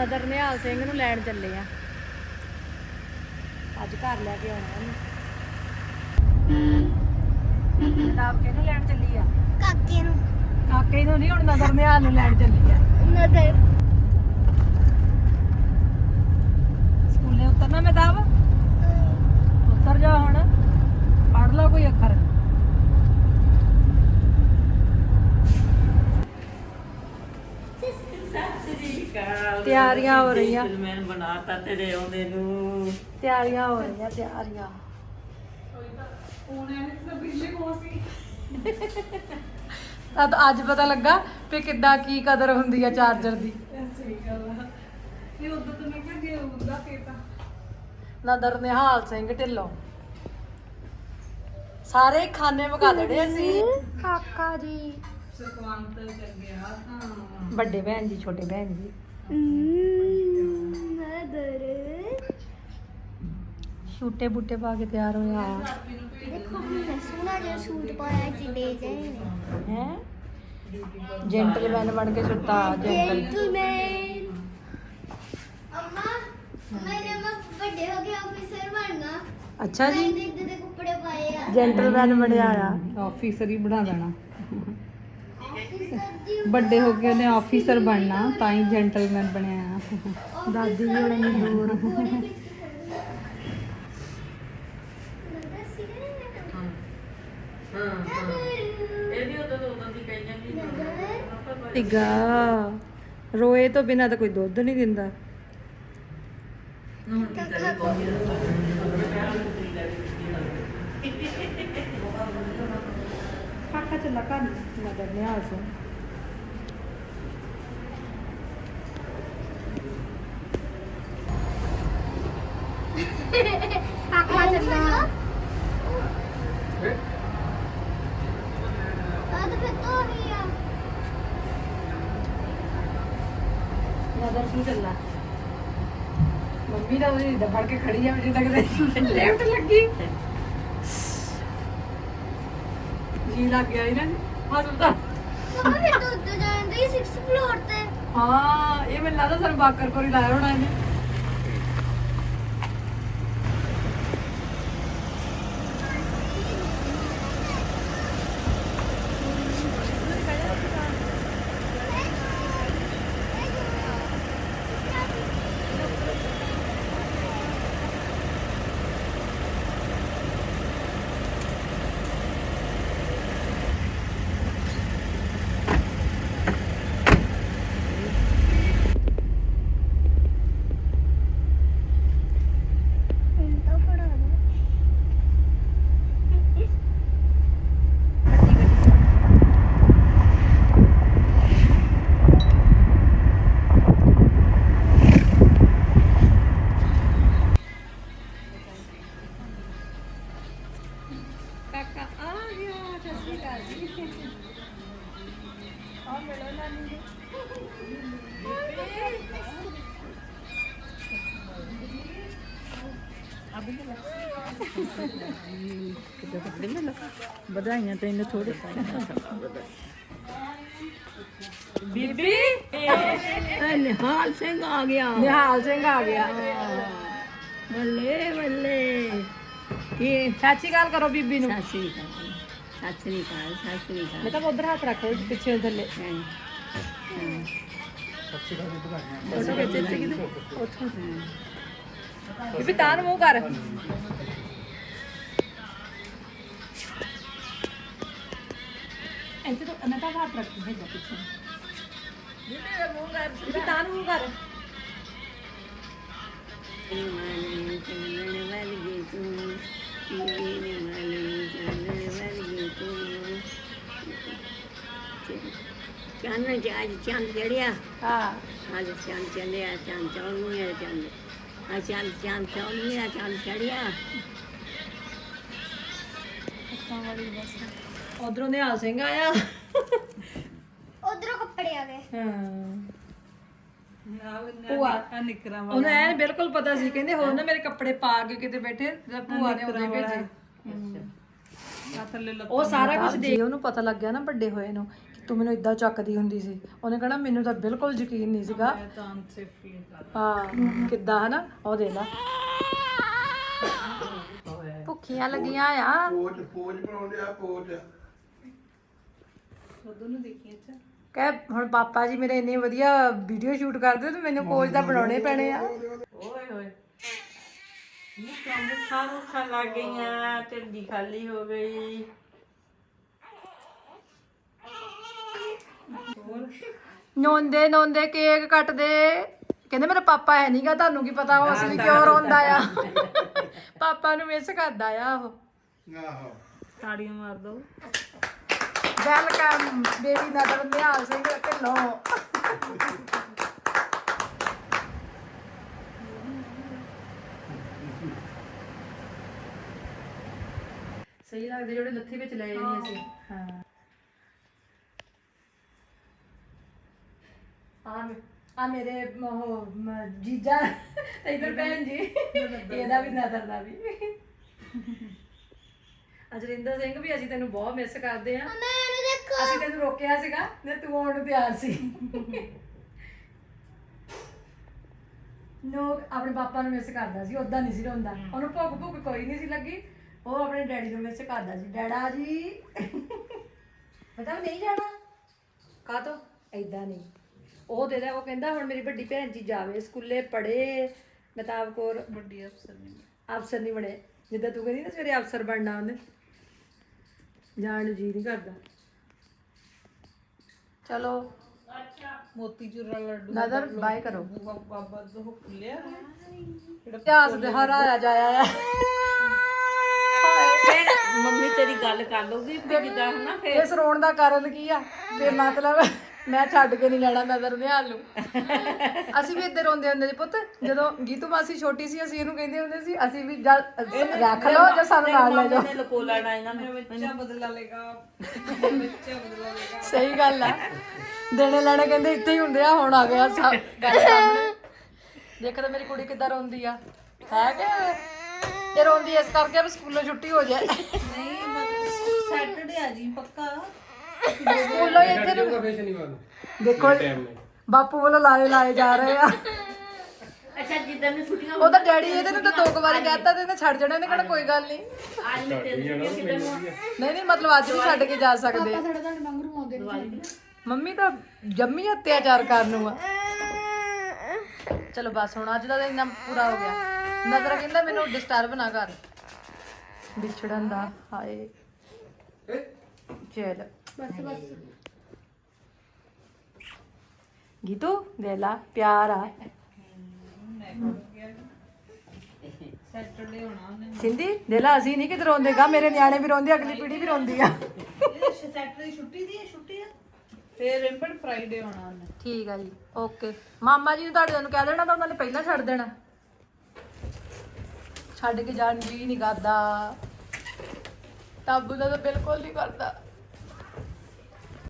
ਸਦਰ ਨਿਹਾਲ ਸਿੰਘ ਨੂੰ ਲੈਣ ਚੱਲੇ ਆ। ਅੱਜ ਘਰ ਲੈ ਕੇ ਆਉਣਾ ਉਹਨੂੰ। ਕਿਤਾਬ ਕਿਹਨੂੰ ਲੈਣ ਚੱਲੀ ਆ। ਕਾਕੇ ਨੂੰ। ਕਾਕੇ ਨੂੰ ਨਹੀਂ ਹੁਣ ਨਦਰ ਨਿਹਾਲ ਨੂੰ ਲੈਣ ਚੱਲੀ ਆ। ਨਦਰ ਸਕੂਲੇ ਉਤਰਨਾ ਮੈਂ ਦਾਵ ਉਤਰ ਜਾ ਹੁਣ ਪੜ ਲਾ ਕੋਈ ਅੱਖਰ ਤਿਆਰੀਆਂ ਹੋ ਰਹੀਆਂ। ਮੈਂ ਬਣਾਤਾ ਤੇਰੇ ਆਉਂਦੇ ਨੂੰ। ਤਿਆਰੀਆਂ ਹੋ ਰਹੀਆਂ ਤਿਆਰੀਆਂ। ਤਾਂ ਅੱਜ ਪਤਾ ਲੱਗਾ ਵੀ ਕਿੱਦਾਂ ਕੀ ਕਦਰ ਹੁੰਦੀ ਆ ਚਾਰਜਰ ਦੀ। ਨਦਰ ਨਿਹਾਲ ਸਿੰਘ ਢਿੱਲੋਂ। ਸਾਰੇ ਖਾਨੇ ਵਗਾ ਦੇਣੇ ਅਸੀਂ। ਕਾਕਾ ਜੀ। ਵੱਡੇ ਭੈਣ ਜੀ ਛੋਟੇ ਭੈਣ ਜੀ। ਨਦਰ ਛੋਟੇ ਬੁੱਟੇ ਪਾ ਕੇ ਤਿਆਰ ਹੋਇਆ। ਦੇਖੋ ਮੈਂ ਸੋਹਣਾ ਜਿਹਾ ਸੂਟ ਪਾਇਆ ਚਿੱਟੇ ਜਿਹੇ ਹੈ? ਜੈਂਟਲਮੈਨ ਬਣ ਕੇ ਸੁੱਤਾ ਜੈਂਟਲ ਜੈਂਟਲਮੈਨ ਅੰਮਾ ਮੈਨੇ ਮੈਂ ਵੱਡੇ ਹੋ ਕੇ ਆਫੀਸਰ ਬਣਨਾ। ਅੱਛਾ ਜੀ। ਇੱਦਾਂ ਦੇ ਕੱਪੜੇ ਪਾਏ ਆ। ਜੈਂਟਲਮੈਨ ਬਣਿਆ ਆ ਆਫੀਸਰ ਹੀ ਬਣਾ ਦੇਣਾ। ਦੀ ਵੱਡੇ ਹੋ ਕੇ ਉਹਨੇ ਆਫੀਸਰ ਬਣਨਾ ਤਾਂ ਹੀ ਜੈਂਟਲਮੈਨ ਬਣਿਆ। ਆ ਦਾਦੀ ਜੀ ਹੁਣ ਇੰਨੀ ਦੂਰ। ਹਾਂ। ਹਾਂ ਇਹ ਵੀ ਉਦੋਂ ਤੋਂ ਉਦੋਂ ਦੀ ਕਹੀ ਜਾਂਦੀ ਟਿੱਗਾ ਰੋਏ ਤੋਂ ਬਿਨਾ ਤਾਂ ਕੋਈ ਦੁੱਧ ਨਹੀਂ ਦਿੰਦਾ। ਕੀ ਕਾਕਾ ਚੱਲਾ ਕਰ ਨਦਰ ਨਿਹਾਲ ਸਿੰਘ। ਕਾਕਾ ਚੱਲਾ ਆ ਤਾਂ ਫਿਰ ਤੋਂ ਹੀ ਆ ਨਦਰ ਸਿੰਘ ਚੱਲਾ ਮੰਮੀ ਦਾ ਉਹਦੀ ਦਾ ਫੜ ਕੇ ਖੜੀ ਆ ਜਿੱਦਾਂ ਕਿਤੇ ਲੈਫਟ ਲੱਗੀ। ਜੀ ਲੱਗ ਗਿਆ ਇਹਨਾਂ ਨੂੰ ਹਸਪਤਾਲ ਤਾਂ ਫਿਰ ਤੋਂ ਉੱਤੇ ਜਾਂਦੇ 6 ਫਲੋਰ ਤੇ। ਹਾਂ ਇਹ ਮੈਨੂੰ ਲੱਗਦਾ ਸਾਨੂੰ ਬਾਕਰ ਕੋਲ ਹੀ ਲਾਇਆ ਹੋਣਾ ਇਹਨੇ। ਜੀ ਵਧਾਈਆਂ ਤੈਨੂੰ ਥੋੜੇ ਬੀਬੀ ਨਿਹਾਲ ਸਿੰਘ ਆ ਗਿਆ। ਨਿਹਾਲ ਸਿੰਘ ਆ ਗਿਆ। ਬੱਲੇ ਬੱਲੇ। ਕੀ ਚਾਚੀ ਗੱਲ ਕਰੋ ਬੀਬੀ ਨੂੰ। ਅਕਾਲ। ਸਤਿ ਸ੍ਰੀ ਅਕਾਲ ਸਤਿ ਸ੍ਰੀ ਅਕਾਲ ਮੈਂ ਤਾਂ ਉਧਰ ਹੱਥ ਰੱਖੋ ਪਿੱਛੇ ਥੱਲੇ ਹਾਂ, ਹਾਂ। ਫੋਟੋ ਖਿੱਚੇ ਸੀ ਕਿਤੇ ਉੱਥੋਂ ਬੀਬੀ ਤਾਂ ਨੂੰ ਮੂੰਹ ਕਰ ਇੱਥੇ ਤਾਂ ਮੈਂ ਤਾਂ ਹੱਥ ਰੱਖੀ ਹੈ ਪਿੱਛੇ ਬੀਬੀ ਦਾ ਮੂੰਹ ਕਰ ਬੀਬੀ ਤਾਂ ਨੂੰ ਮੂੰਹ ਕਰ ਮਾਲੀ ਚੰਦਨ ਵਾਲੀ ਤੂੰ ਮੇਰੀ ਮਾਲੀ ਚੰਨ ਅੱਜ ਚੰਦ ਚੜਿਆ। ਹਾਂ। ਅੱਜ ਚੰਦ ਚੜਿਆ ਚੰਦ ਚੌਲ੍ਹਵੀਂ ਚੰਦ ਆ ਚੰਦ ਚੰਦ ਚੌਲ੍ਹਵੀਂ ਚੰਦ ਚੜਿਆ ਉਧਰੋਂ ਨਿਹਾਲ ਸਿੰਘ ਆਇਆ। ਉਧਰੋਂ ਕੱਪੜੇ ਆ ਗਏ। ਹਾਂ। ਭੂਆ ਉਹਨੂੰ ਐਨ ਬਿਲਕੁਲ ਪਤਾ ਸੀ ਕਹਿੰਦੇ ਹੋਰ ਨਾ ਮੇਰੇ ਕੱਪੜੇ ਪਾ ਕੇ ਕਿਤੇ ਬੈਠੇ ਤਾਂ ਭੂਆ ਨੇ ਉਹਦੇ ਭੇਜੇ ਉਹ ਸਾਰਾ ਕੁਝ ਦੇ ਉਹਨੂੰ ਪਤਾ ਲੱਗ ਗਿਆ ਨਾ ਵੱਡੇ ਹੋਏ ਨੂੰ। ਤੂੰ ਮੈਨੂੰ ਇਦਾਂ ਚੱਕਦੀ ਹੁੰਦੀ ਸੀ। ਉਹਨੇ ਕਹਣਾ ਮੈਨੂੰ ਤਾਂ ਬਿਲਕੁਲ ਯਕੀਨ ਨਹੀਂ ਸੀਗਾ। ਮੈਂ ਤਾਂ ਅਨਸੇਫਲੀ ਕਰ ਹਾਂ। ਕਿੱਦਾਂ ਹਨਾ? ਉਹ ਦੇ ਲਾ। ਭੁੱਖੀਆਂ ਲੱਗੀਆਂ ਆ। ਪੋਚ ਪੋਚ ਬਣਾਉਂਦੇ ਆ ਪੋਚ। ਉਦੋਂ ਨੂੰ ਦੇਖੀ ਅੱਛਾ। ਕਹਿ ਹੁਣ ਪਾਪਾ ਜੀ ਮੇਰੇ ਇੰਨੇ ਵਧੀਆ ਵੀਡੀਓ ਸ਼ੂਟ ਕਰਦੇ ਤੇ ਮੈਨੂੰ ਕੋਚ ਤਾਂ ਬਣਾਉਣੇ ਪੈਣੇ ਆ। ਓਏ ਹੋਏ ਮੁੱਖਾਂ ਮੁੱਖਾਂ ਮੁੱਖਾਂ ਲੱਗ ਗਈਆਂ ਢਿੱਡੀ ਖਾਲੀ ਹੋ ਗਈ। ਨੋਂਦੇ ਨੋਂਦੇ ਕੇਕ ਕੱਟਦੇ। ਕਹਿੰਦੇ ਮੇਰਾ ਪਾਪਾ ਹੈ ਨਹੀਂਗਾ ਤੁਹਾਨੂੰ ਕੀ ਪਤਾ ਉਹ ਅਸਲੀ ਕਿਉਂ ਰੋਂਦਾ ਆ। ਪਾਪਾ ਨੂੰ ਮਿਸ ਕਰਦਾ ਆ ਉਹ। ਆਹੋ। ਤਾੜੀਆਂ ਮਾਰ ਦੋ। ਵੈਲਕਮ ਬੇਬੀ ਨਦਰ ਨਿਹਾਲ ਸਿੰਘ ਢਿੱਲੋਂ। ਸਹੀ ਲੱਗਦੇ ਜਿਹੜੇ ਲੱਥੀ ਵਿੱਚ ਲਏ ਨਹੀਂ ਅਸੀਂ। ਹਾਂ ਆ ਮੇ- ਆ ਮੇਰੇ ਉਹ ਮ- ਜੀਜਾ ਤੇ ਇਧਰ ਭੈਣ ਜੀ। ਇਹਦਾ ਵੀ ਨਦਰ ਦਾ ਵੀ। ਅਜਰਿੰਦਰ ਸਿੰਘ ਵੀ ਅਸੀਂ ਤੈਨੂੰ ਬਹੁਤ ਮਿਸ ਕਰਦੇ ਆ ਮੈਂ ਇਹਨੂੰ ਦੇਖੋ। ਅਸੀਂ ਤੈਨੂੰ ਰੋਕਿਆ ਸੀਗਾ ਤੇ ਤੂੰ ਆਉਣ ਨੂੰ ਤਿਆਰ ਸੀ। ਨੋ ਆਪਣੇ ਪਾਪਾ ਨੂੰ ਮਿਸ ਕਰਦਾ ਸੀ ਉਦਾਂ ਨਹੀਂ ਸੀ ਰੋਂਦਾ। ਉਹਨੂੰ ਭੁੱਖ ਭੁੱਖ ਕੋਈ ਨਹੀਂ ਸੀ ਲੱਗੀ। ਉਹ ਆਪਣੇ ਡੈਡੀ ਨੂੰ ਮਿਸ ਕਰਦਾ ਸੀ। ਡੈਡਾ ਜੀ। ਪਤਾ ਵੀ ਨਹੀਂ ਜਾਣਾ। ਕਾ ਤੋ ਐਦਾਂ ਨਹੀਂ। ਉਹ ਦੇ ਉਹ ਕਹਿੰਦਾ ਹੁਣ ਮੇਰੀ ਵੱਡੀ ਭੈਣ ਜੀ ਜਾਵੇ ਸਕੂਲੇ ਪੜ੍ਹੇ ਮਹਿਤਾਬ ਕੌਰ ਵੱਡੀ ਅਫਸਰ ਨੇ ਅਫਸਰ ਨਹੀਂ ਬਣੇ। ਜਿੱਦਾਂ ਤੂੰ ਕਹਿੰਦੀ ਨਾ ਸਵੇਰੇ ਅਫਸਰ ਬਣਨਾ ਉਹਨੇ। ਜਾਣ ਨੂੰ ਜੀ ਨਹੀਂ ਕਰਦਾ। ਚਲੋ। ਮੋਤੀ ਚੂਰਾ ਲੱਡੂ ਨਜ਼ਰ ਬਾਏ ਕਰੋ। ਬੂਆ ਬਾਬਾ ਜੋ ਖੁੱਲਿਆ। ਇਤਿਹਾਸ ਦੇ ਹਰਾਇਆ ਜਾਇਆ ਆ। ਫਿਰ ਮੰਮੀ ਤੇਰੀ ਗੱਲ ਕਰ ਲਊਗੀ ਫਿਰ ਜਿੱਦਾਂ ਹਨਾ ਫਿਰ ਇਸ ਰੋਣ ਦਾ ਕਾਰਨ ਕੀ ਆ? ਤੇ ਮਤਲਬ ਮੈਂ ਛੱਡ ਕੇ ਨਹੀਂ ਜਾਣਾ ਨਜ਼ਰ ਨਿਹਾਲ ਨੂੰ। ਅਸੀਂ ਵੀ ਇੱਧਰ ਰੋਂਦੇ ਹੁੰਦੇ ਸੀ ਪੁੱਤ ਜਦੋਂ ਗੀਤੂ ਮਾਸੀ ਛੋਟੀ ਸੀ ਅਸੀਂ ਇਹਨੂੰ ਕਹਿੰਦੇ ਹੁੰਦੇ ਸੀ ਅਸੀਂ ਵੀ ਜਦ ਰੱਖ ਲਓ ਜਾਂ ਸਾਨੂੰ ਨਾਲ ਲੈ ਜਾਓ। ਨੇ ਲਕੋ ਲੈਣਾ ਇਹਨਾਂ ਨੇ। ਬੱਚਾ ਬਦਲਾ ਲੇਗਾ ਬੱਚਾ ਬਦਲਾ ਲੇਗਾ ਸਹੀ ਗੱਲ ਆ। ਦੇਣੇ ਲੈਣੇ ਕਹਿੰਦੇ ਇੱਥੇ ਹੀ ਹੁੰਦੇ ਆ ਹੁਣ ਆ ਗਿਆ ਸਭ ਗੱਲ ਸਾਹਮਣੇ। ਦੇਖ ਤਾਂ ਮੇਰੀ ਕੁੜੀ ਕਿੱਦਾਂ ਰੋਂਦੀ ਆ। ਹੈ ਕਿ ਇਹ ਰੋਂਦੀ ਇਸ ਕਰਕੇ ਵੀ ਸਕੂਲੋਂ ਛੁੱਟੀ ਹੋ ਜਾਏ। ਨਹੀਂ ਮਤਲਬ ਸੈਟਰਡੇ ਆ ਜੀ ਪੱਕਾ ਹੀ ਇੱਥੇ ਨੂੰ। ਦੇਖੋ ਬਾਪੂ ਵੱਲੋਂ ਲਾਏ ਲਾਏ ਜਾ ਰਹੇ ਆ। ਅੱਛਾ ਜਿੱਦਾਂ ਨੂੰ ਛੁੱਟੀਆਂ ਉਹ ਤਾਂ ਡੈਡੀ ਇਹਦੇ ਨੂੰ ਤਾਂ ਦੋ ਕੁ ਵਾਰੀ ਕਹਿਤਾ ਤੇ ਇਹਨੇ ਛੱਡ ਜਾਣਾ ਇਹਨੇ ਕਹਿਣਾ ਕੋਈ ਗੱਲ ਨਹੀਂ। ਅੱਜ ਨੇ ਤੇ ਕਿੱਦਾਂ ਨੂੰ ਨਹੀਂ ਨਹੀਂ ਮਤਲਬ ਅੱਜ ਵੀ ਛੱਡ ਕੇ ਜਾ ਸਕਦੇ। ਆ। ਸਾਡੇ ਤੁਹਾਡੇ ਮੰਗਰੂ ਆਉਂਦੇ ਨੇ ਮੰਮੀ ਤਾਂ ਜੰਮੀ ਅਤਿਆਚਾਰ ਕਰਨ ਨੂੰ ਆ। ਚਲੋ ਬਸ ਹੁਣ ਅੱਜ ਦਾ ਇੰਨਾ ਪੂਰਾ ਹੋ ਗਿਆ। ਨਜ਼ਰ ਕਹਿੰਦਾ ਮੈਨੂੰ ਡਿਸਟਰਬ ਨਾ ਕਰ। ਵਿਛੜਨ ਦਾ ਹਾਏ। ਚਲ। ਬਸ ਬਸ। ਗੀਤੂ ਦੇ ਲਾ ਪਿਆਰ ਆ। ਸੈਟਰਡੇ ਹੋਣਾ ਉਹਨੇ ਸਿੰਧੀ ਦੇ ਲਾ ਅਸੀਂ ਨਹੀਂ ਕਿਤੇ ਰੋਂਦੇਗਾ ਮੇਰੇ ਨਿਆਣੇ ਵੀ ਰੋਂਦੇ ਅਗਲੀ ਪੀੜ੍ਹੀ ਵੀ ਰੋਂਦੀ ਆ। ਇਹ ਸੈਟਰਡੇ ਛੁੱਟੀ ਦੀ ਹੈ ਛੁੱਟੀ ਹੈ ਫੇਰ ਰਿੰਬਨ ਫਰਾਈਡੇ ਹੋਣਾ ਉਹਨੇ। ਠੀਕ ਆ ਜੀ ਓਕੇ। ਮਾਮਾ ਜੀ ਨੂੰ ਤੁਹਾਡੇ ਨੂੰ ਕਹਿ ਦੇਣਾ ਤਾਂ ਉਹਨਾਂ ਨੇ ਪਹਿਲਾਂ ਛੱਡ ਦੇਣਾ। ਛੱਡ ਕੇ ਜਾਣ ਜੀ ਨਹੀਂ ਕਰਦਾ। ਤਾਬੂ ਦਾ ਤਾਂ ਬਿਲਕੁਲ ਨਹੀਂ ਕਰਦਾ।